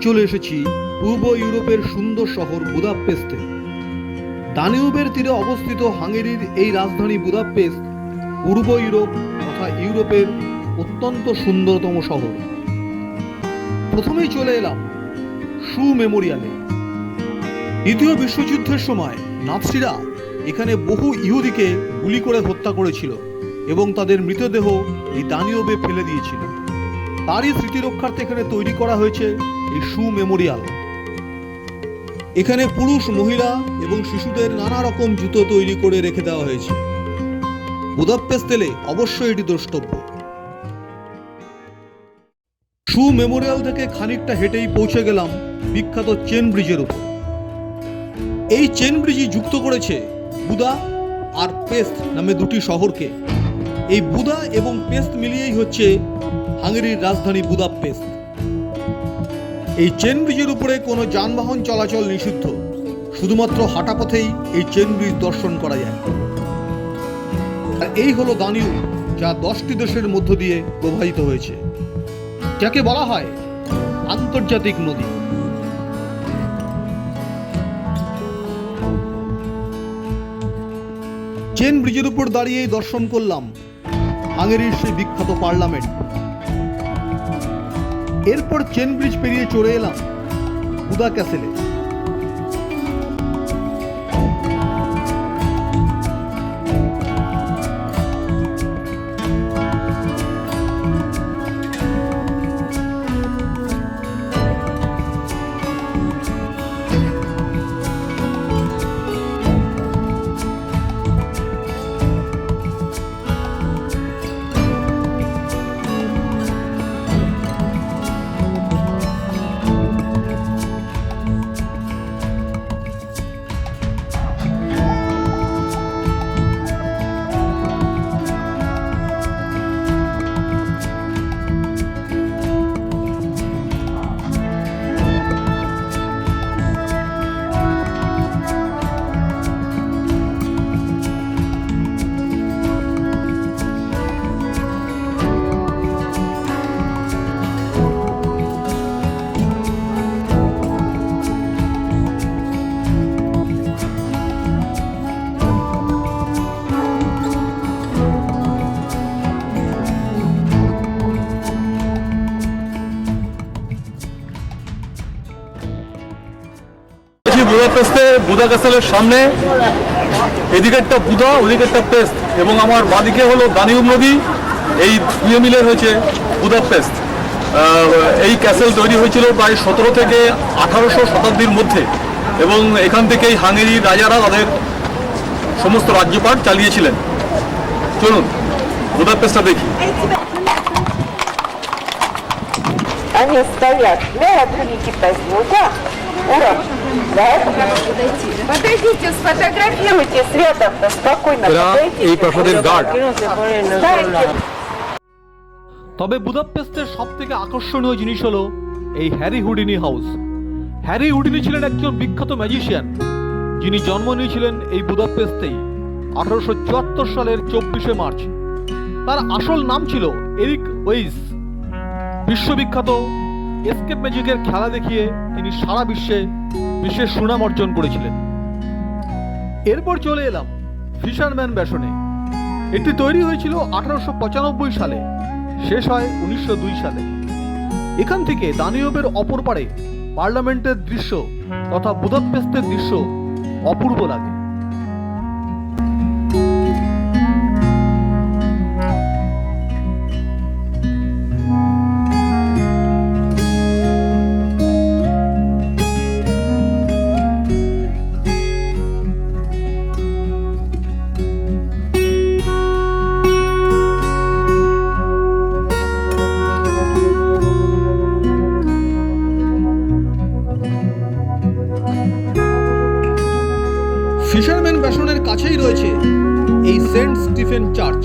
চলে এসেছি পূর্ব ইউরোপের সুন্দর শহর বুদাপেস্টে। দানিউবের তীরে অবস্থিত হাঙ্গেরির এই রাজধানী বুদাপেস্ট পূর্ব ইউরোপ তথা ইউরোপের অত্যন্ত সুন্দরতম শহর। প্রথমেই চলে এলাম সু মেমোরিয়ালে। দ্বিতীয় বিশ্বযুদ্ধের সময় নাৎসিরা এখানে বহু ইহুদিকে গুলি করে হত্যা করেছিল এবং তাদের মৃতদেহ এই দানিয়বে ফেলে দিয়েছিল। তারই স্মৃতি রক্ষার্থে এখানে তৈরি করা হয়েছে সু মেমোরিয়াল। এখানে পুরুষ, মহিলা এবং শিশুদের নানা রকম জুতো তৈরি করে রেখে দেওয়া হয়েছে। বুদাপেস্তেলে অবশ্যই এটি দ্রষ্টব্য। সু মেমোরিয়াল থেকে খানিকটা হেঁটেই পৌঁছে গেলাম বিখ্যাত চেন ব্রিজের উপর। এই চেন ব্রিজই যুক্ত করেছে বুদা আর পেস্ট নামে দুটি শহরকে। এই বুদা এবং পেস্ট মিলিয়েই হচ্ছে হাঙ্গেরির রাজধানী বুদাপেস্ট। এই চেন ব্রিজের উপরে কোনো যানবাহন চলাচল নিষিদ্ধ। শুধুমাত্র হাঁটা পথেই এই চেন ব্রিজ দর্শন করা যায়। আর এই হলো দানিউ যা দশটি দেশের মধ্য দিয়ে প্রবাহিত হয়েছে। যাকে বলা হয় আন্তর্জাতিক নদী। চেন ব্রিজের উপর দাঁড়িয়েই দর্শন করলাম হাঙ্গেরির সেই বিখ্যাত পার্লামেন্ট। এরপর চেন ব্রিজ পেরিয়ে চলে এলাম। হুদা ক্যাসেলে। আছি বুদাপেস্টে বুদা ক্যাসেলের সামনে এদিকে একটা বুদা ওদিকে একটা পেস্ট এবং আমার বাদিকে হলো দানিউব নদী এই দুয়ে মিলে হয়েছে বুদাপেস্ট আহ, এই ক্যাসেল তৈরি হয়েছিল প্রায় সতেরো থেকে আঠারোশো শতাব্দীর মধ্যে এবং এখান থেকেই হাঙ্গেরির রাজারা তাদের সমস্ত রাজ্যপাট চালিয়েছিলেন চলুন বুদাপেস্টটা দেখি Они стоят для отвлеките звука. Ура! Да, Подойдите, сфотографируйтесь рядом, да, спокойно. এরা подойдите. এই প্রাসাদের গার্ড Дайте. তবে বুদাপেস্টের সব থেকে আকর্ষণীয় জিনিস হলো এই Harry Houdini house Harry Houdini ছিলেন একজন বিখ্যাত ম্যাজিশিয়ান যিনি জন্ম নিয়েছিলেন এই বুদাপেস্টেই আঠারোশো চুয়াত্তর সালের চব্বিশে মার্চ তার আসল নাম ছিল এরিক ওয়েইস বিশ্ববিখ্যাত এসকেপ ম্যাজিকের খেলা দেখিয়ে তিনি সারা বিশ্বে বিশেষ সুনাম অর্জন করেছিলেন। এরপর চলে এলাম ফিশারম্যান ব্যাসনে। এটি তৈরি হয়েছিল আঠারোশো পঁচানব্বই সালে, শেষ হয় উনিশশো দুই সালে। এখান থেকে দানিয়বের অপর পারে পার্লামেন্টের দৃশ্য তথা বুদাপেস্তের দৃশ্য অপূর্ব লাগে। ফিশারম্যান ব্যাসনের কাছেই রয়েছে এই সেন্ট স্টিফেন চার্চ।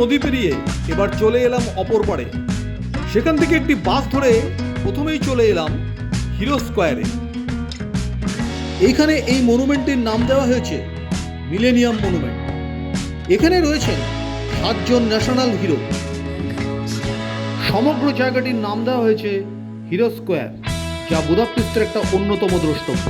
নদী পেরিয়ে এবার চলে এলাম অপর পাড়ে। সেখান থেকে একটি বাস ধরে প্রথমেই চলে এলাম হিরো স্কোয়ারে। এইখানে এই মনুমেন্টের নাম দেওয়া হয়েছে মিলেনিয়াম মনুমেন্ট। এখানে রয়েছেন সাতজন ন্যাশনাল হিরো। সমগ্র জায়গাটির নাম দেওয়া হয়েছে হিরো স্কোয়ার, যা বুদাপেস্টের একটা অন্যতম দ্রষ্টব্য।